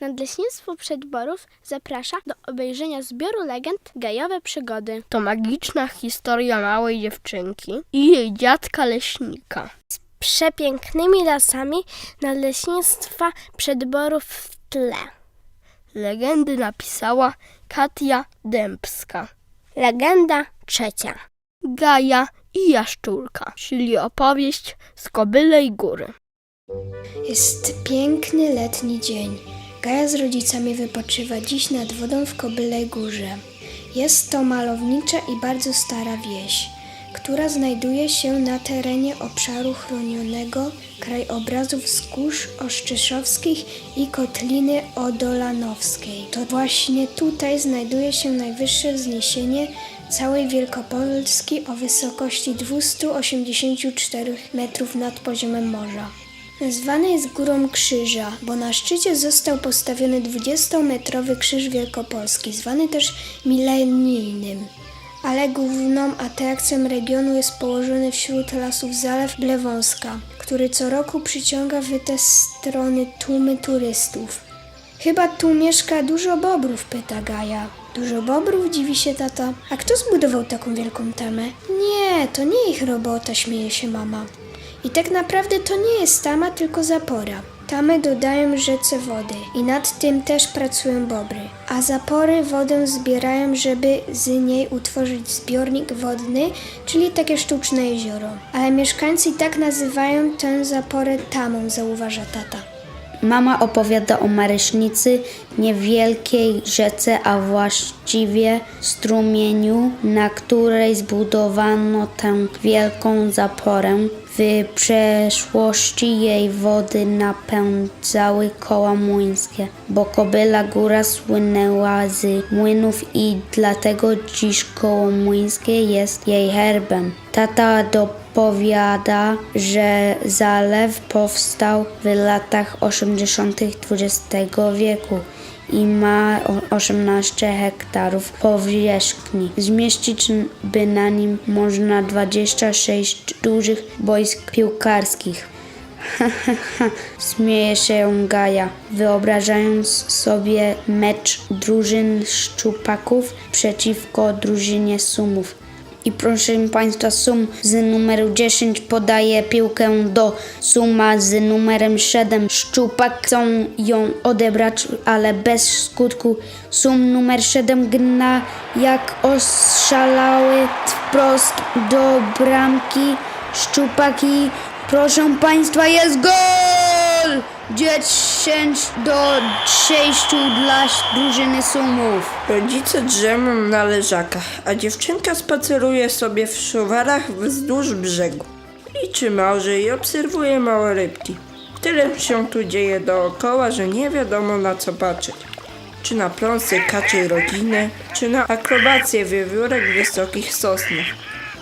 Nadleśnictwo Przedborów zaprasza do obejrzenia zbioru legend Gajowe Przygody. To magiczna historia małej dziewczynki i jej dziadka leśnika. Przepięknymi lasami Nadleśnictwa Przedborów w tle. Legendy napisała Katia Dębska. Legenda trzecia. Gaja i Jaszczurka, czyli opowieść z Kobylej Góry. Jest piękny letni dzień. Gaja z rodzicami wypoczywa dziś nad wodą w Kobylej Górze. Jest to malownicza i bardzo stara wieś, która znajduje się na terenie obszaru chronionego krajobrazów Wzgórz Oszczyszowskich i Kotliny Odolanowskiej. To właśnie tutaj znajduje się najwyższe wzniesienie całej Wielkopolski o wysokości 284 metrów nad poziomem morza. Nazwany jest Górą Krzyża, bo na szczycie został postawiony 20-metrowy Krzyż Wielkopolski, zwany też milenijnym. Ale główną atrakcją regionu jest położony wśród lasów Zalew Blewąska, który co roku przyciąga w te strony tłumy turystów. Chyba tu mieszka dużo bobrów, pyta Gaja. Dużo bobrów, dziwi się tata. A kto zbudował taką wielką tamę? Nie, to nie ich robota, śmieje się mama. I tak naprawdę to nie jest tama, tylko zapora. Tamy dodają rzece wody i nad tym też pracują bobry. A zapory wodę zbierają, żeby z niej utworzyć zbiornik wodny, czyli takie sztuczne jezioro. Ale mieszkańcy tak nazywają tę zaporę tamą, zauważa tata. Mama opowiada o Marysznicy, niewielkiej rzece, a właściwie strumieniu, na której zbudowano tę wielką zaporę. W przeszłości jej wody napędzały koła młyńskie, bo Kobyla Góra słynęła z młynów i dlatego dziś koło młyńskie jest jej herbem. Tata dopowiada, że zalew powstał w latach 80. XX wieku i ma o- 18 hektarów powierzchni. Zmieścić by na nim można 26 dużych boisk piłkarskich. Śmieje się Gaja, wyobrażając sobie mecz drużyn szczupaków przeciwko drużynie sumów. I proszę Państwa, Sum z numeru 10 podaje piłkę do Suma z numerem 7. Szczupak chcą ją odebrać, ale bez skutku. Sum numer 7 gna jak oszalały wprost do bramki. Szczupak i proszę Państwa, jest gol! 10 do 6 dla drużyny Sumów. Rodzice drzemią na leżakach, a dziewczynka spaceruje sobie w szuwarach wzdłuż brzegu. Liczy małże i obserwuje małe rybki. Tyle się tu dzieje dookoła, że nie wiadomo na co patrzeć. Czy na pląsy kaczej rodziny, czy na akrobację wiewiórek wysokich sosnach.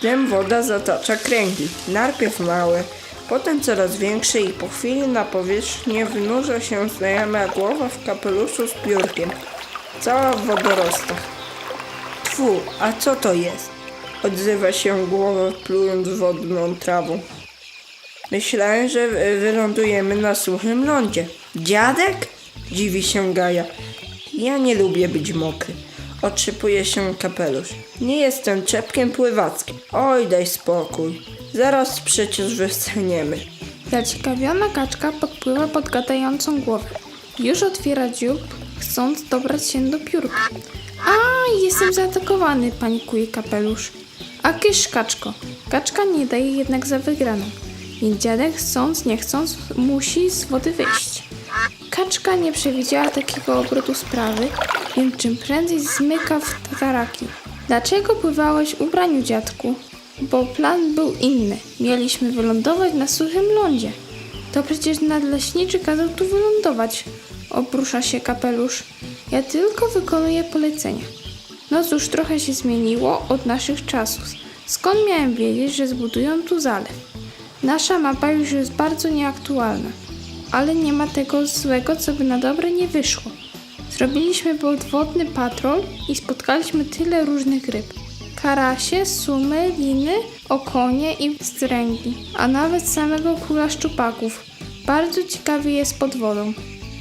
Tym woda zatacza kręgi, najpierw małe, potem coraz większe i po chwili na powierzchnię wynurza się znajoma głowa w kapeluszu z piórkiem. Cała w wodorostach. Tfu, a co to jest? Odzywa się głowa, plując wodną trawą. Myślałem, że wy- wylądujemy na suchym lądzie. Dziadek? Dziwi się Gaja. Ja nie lubię być mokry. Otrzypuje się kapelusz. Nie jestem czepkiem pływackim. Oj, daj spokój. Zaraz przecież wystaniemy. Zaciekawiona kaczka podpływa pod gadającą głowę. Już otwiera dziób, chcąc dobrać się do piórka. A, jestem zaatakowany, panikuje kapelusz. A kysz, kaczko. Kaczka nie daje jednak za wygraną. Więc dziadek, chcąc, nie chcąc, musi z wody wyjść. Kaczka nie przewidziała takiego obrotu sprawy, więc czym prędzej zmyka w tataraki. Dlaczego pływałeś w ubraniu, dziadku? Bo plan był inny. Mieliśmy wylądować na suchym lądzie. To przecież nadleśniczy kazał tu wylądować. Obrusza się kapelusz. Ja tylko wykonuję polecenia. No cóż, trochę się zmieniło od naszych czasów. Skąd miałem wiedzieć, że zbudują tu zalew? Nasza mapa już jest bardzo nieaktualna, ale nie ma tego złego, co by na dobre nie wyszło. Zrobiliśmy podwodny patrol i spotkaliśmy tyle różnych ryb. Karasie, sumy, liny, okonie i stręgi, a nawet samego króla szczupaków. Bardzo ciekawie jest pod wodą.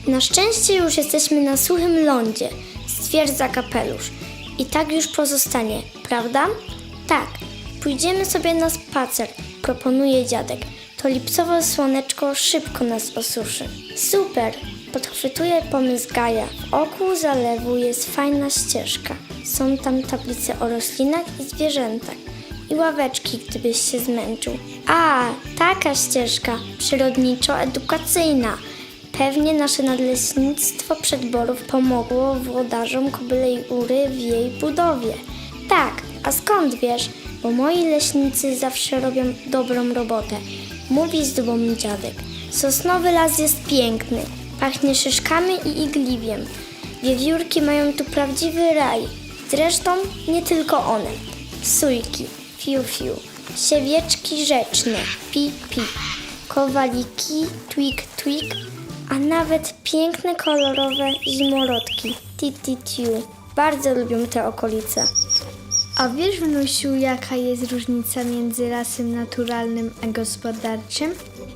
Na szczęście już jesteśmy na suchym lądzie, stwierdza kapelusz. I tak już pozostanie, prawda? Tak, pójdziemy sobie na spacer, proponuje dziadek. To lipcowe słoneczko szybko nas osuszy. Super, podchwytuje pomysł Gaja. W oku zalewu jest fajna ścieżka. Są tam tablice o roślinach i zwierzętach. I ławeczki, gdybyś się zmęczył. A, taka ścieżka, przyrodniczo-edukacyjna. Pewnie nasze nadleśnictwo przedborów pomogło włodarzom Kobylej Ury w jej budowie. Tak, a skąd wiesz? Bo moi leśnicy zawsze robią dobrą robotę. Mówi z dumą dziadek. Sosnowy las jest piękny. Pachnie szyszkami i igliwiem. Wiewiórki mają tu prawdziwy raj. Zresztą nie tylko one. Sujki, fiu fiu, siewieczki rzeczne, pi pi, kowaliki, twik twik, a nawet piękne kolorowe zimorodki, ti ti tiu. Bardzo lubią te okolice. A wiesz, wnusiu, jaka jest różnica między lasem naturalnym a gospodarczym?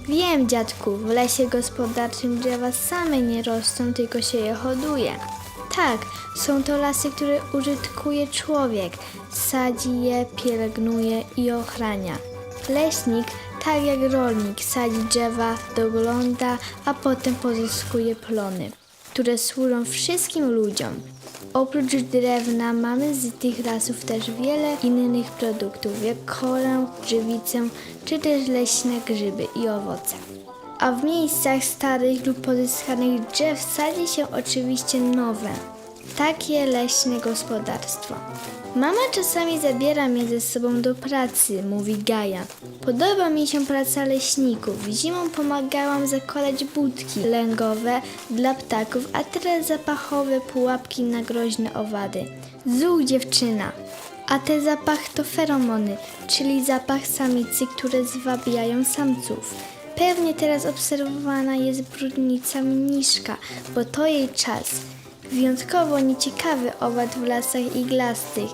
Wiem, dziadku, w lesie gospodarczym drzewa same nie rosną, tylko się je hoduje. Tak, są to lasy, które użytkuje człowiek, sadzi je, pielęgnuje i ochrania. Leśnik, tak jak rolnik, sadzi drzewa, dogląda, a potem pozyskuje plony, które służą wszystkim ludziom. Oprócz drewna mamy z tych lasów też wiele innych produktów, jak korę, żywicę, czy też leśne grzyby i owoce. A w miejscach starych lub pozyskanych drzew sadzi się oczywiście nowe, takie leśne gospodarstwo. Mama czasami zabiera mnie ze sobą do pracy, mówi Gaja. Podoba mi się praca leśników. Zimą pomagałam zakładać budki lęgowe dla ptaków, a teraz zapachowe pułapki na groźne owady. Zuł dziewczyna. A te zapach to feromony, czyli zapach samicy, które zwabiają samców. Pewnie teraz obserwowana jest brudnica mniszka, bo to jej czas. Wyjątkowo nieciekawy owad w lasach iglastych.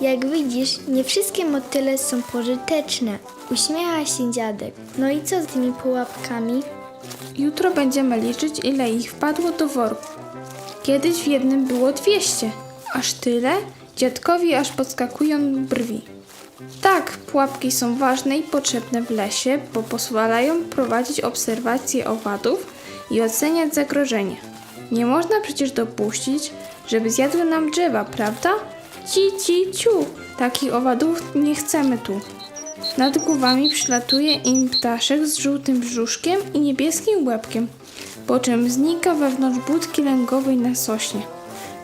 Jak widzisz, nie wszystkie motyle są pożyteczne. Uśmiecha się dziadek. No i co z tymi pułapkami? Jutro będziemy liczyć, ile ich wpadło do worku. Kiedyś w jednym było 200. Aż tyle? Dziadkowi aż podskakują brwi. Tak, pułapki są ważne i potrzebne w lesie, bo pozwalają prowadzić obserwacje owadów i oceniać zagrożenie. Nie można przecież dopuścić, żeby zjadły nam drzewa, prawda? Ci, ci, ciu! Takich owadów nie chcemy tu. Nad głowami przylatuje im ptaszek z żółtym brzuszkiem i niebieskim łebkiem, po czym znika wewnątrz budki lęgowej na sośnie.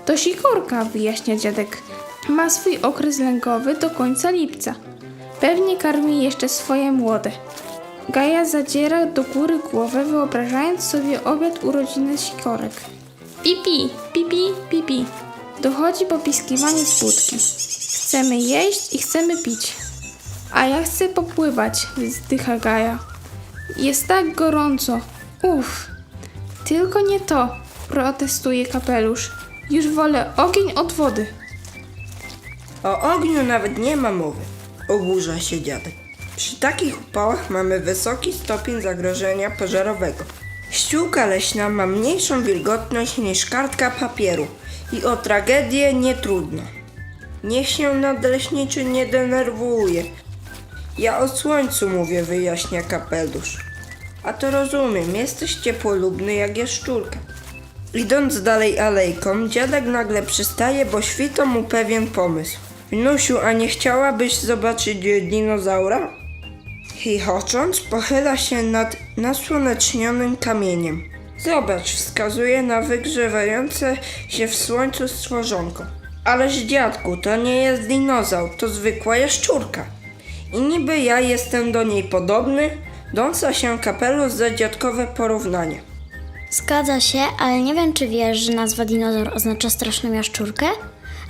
To sikorka, wyjaśnia dziadek. Ma swój okres lęgowy do końca lipca. Pewnie karmi jeszcze swoje młode. Gaja zadziera do góry głowę, wyobrażając sobie obiad urodziny sikorek. Pipi, pipi, pipi. Dochodzi popiskiwanie z budki. Chcemy jeść i chcemy pić. A ja chcę popływać, wzdycha Gaja. Jest tak gorąco. Uff. Tylko nie to, protestuje kapelusz. Już wolę ogień od wody. O ogniu nawet nie ma mowy. Oburza się dziadek. Przy takich upałach mamy wysoki stopień zagrożenia pożarowego. Ściółka leśna ma mniejszą wilgotność niż kartka papieru i o tragedię nie trudno. Niech się nadleśniczy nie denerwuje. Ja o słońcu mówię, wyjaśnia kapelusz. A to rozumiem, jesteś ciepłolubny jak jaszczurka. Idąc dalej alejką, dziadek nagle przystaje, bo świta mu pewien pomysł. Wnusiu, a nie chciałabyś zobaczyć dinozaura? Chichocząc, pochyla się nad nasłonecznionym kamieniem. Zobacz, wskazuje na wygrzewające się w słońcu stworzonko. Ależ dziadku, to nie jest dinozaur, to zwykła jaszczurka. I niby ja jestem do niej podobny? Dąsa się kapelusz za dziadkowe porównanie. Zgadza się, ale nie wiem, czy wiesz, że nazwa dinozaur oznacza straszną jaszczurkę?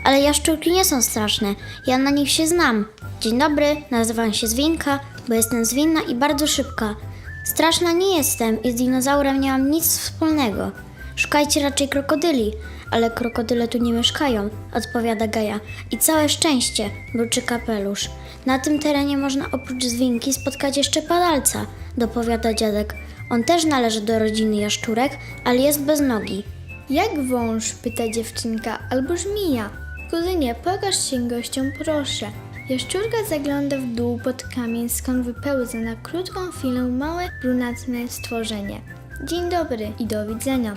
Ale jaszczurki nie są straszne, ja na nich się znam. Dzień dobry, nazywam się Zwinka, bo jestem zwinna i bardzo szybka. Straszna nie jestem i z dinozaurem nie mam nic wspólnego. Szukajcie raczej krokodyli, ale krokodyle tu nie mieszkają, odpowiada Gaja. I całe szczęście, mruczy kapelusz. Na tym terenie można oprócz zwinki spotkać jeszcze padalca, dopowiada dziadek. On też należy do rodziny jaszczurek, ale jest bez nogi. Jak wąż? pyta dziewczynka, albo żmija. Kuzynie, pokaż się gościom, proszę. Jaszczurka zagląda w dół pod kamień, skąd wypełza na krótką chwilę małe, brunatne stworzenie. Dzień dobry i do widzenia.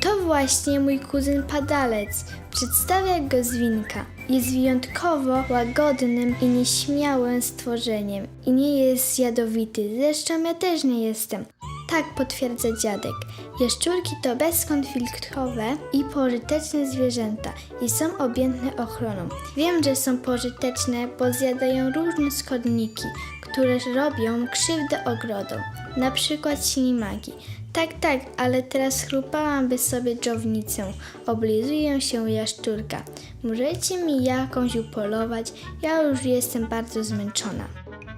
To właśnie mój kuzyn Padalec. Przedstawia go zwinka. Jest wyjątkowo łagodnym i nieśmiałym stworzeniem i nie jest jadowity. Zresztą ja też nie jestem. Tak potwierdza dziadek. Jaszczurki to bezkonfliktowe i pożyteczne zwierzęta i są objęte ochroną. Wiem, że są pożyteczne, bo zjadają różne składniki, które robią krzywdę ogrodom, na przykład ślimaki. Tak, tak, ale teraz chrupałam sobie dżownicę. Oblizuje się jaszczurka. Możecie mi jakąś upolować? Ja już jestem bardzo zmęczona.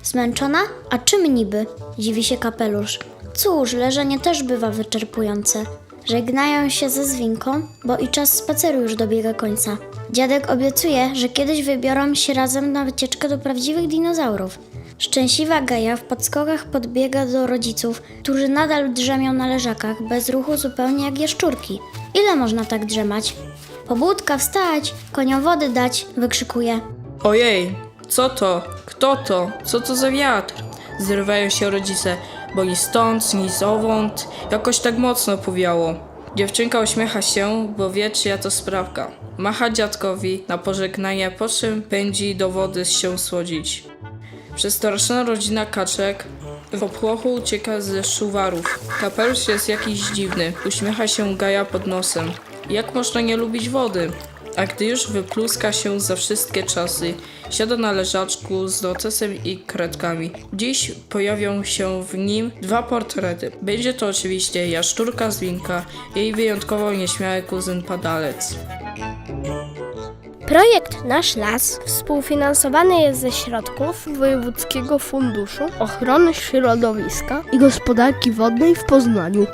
Zmęczona? A czym niby? Dziwi się kapelusz. Cóż, leżenie też bywa wyczerpujące. Żegnają się ze zwinką, bo i czas spaceru już dobiega końca. Dziadek obiecuje, że kiedyś wybiorą się razem na wycieczkę do prawdziwych dinozaurów. Szczęśliwa Gaja w podskokach podbiega do rodziców, którzy nadal drzemią na leżakach, bez ruchu zupełnie jak jaszczurki. Ile można tak drzemać? Pobudka, wstać, koniom wody dać, wykrzykuje. Ojej, co to? Kto to? Co to za wiatr? Zrywają się rodzice, bo ni stąd, ni zowąd jakoś tak mocno powiało. Dziewczynka uśmiecha się, bo wie czyja to sprawka. Macha dziadkowi na pożegnanie, po czym pędzi do wody się słodzić. Przestraszona rodzina kaczek w obłochu ucieka ze szuwarów. Kapelusz jest jakiś dziwny, uśmiecha się Gaja pod nosem. Jak można nie lubić wody? A gdy już wypluska się za wszystkie czasy, siada na leżaczku z notesem i kredkami. Dziś pojawią się w nim dwa portrety. Będzie to oczywiście jaszczurka Zwinka i jej wyjątkowo nieśmiały kuzyn Padalec. Projekt Nasz Las współfinansowany jest ze środków Wojewódzkiego Funduszu Ochrony Środowiska i Gospodarki Wodnej w Poznaniu.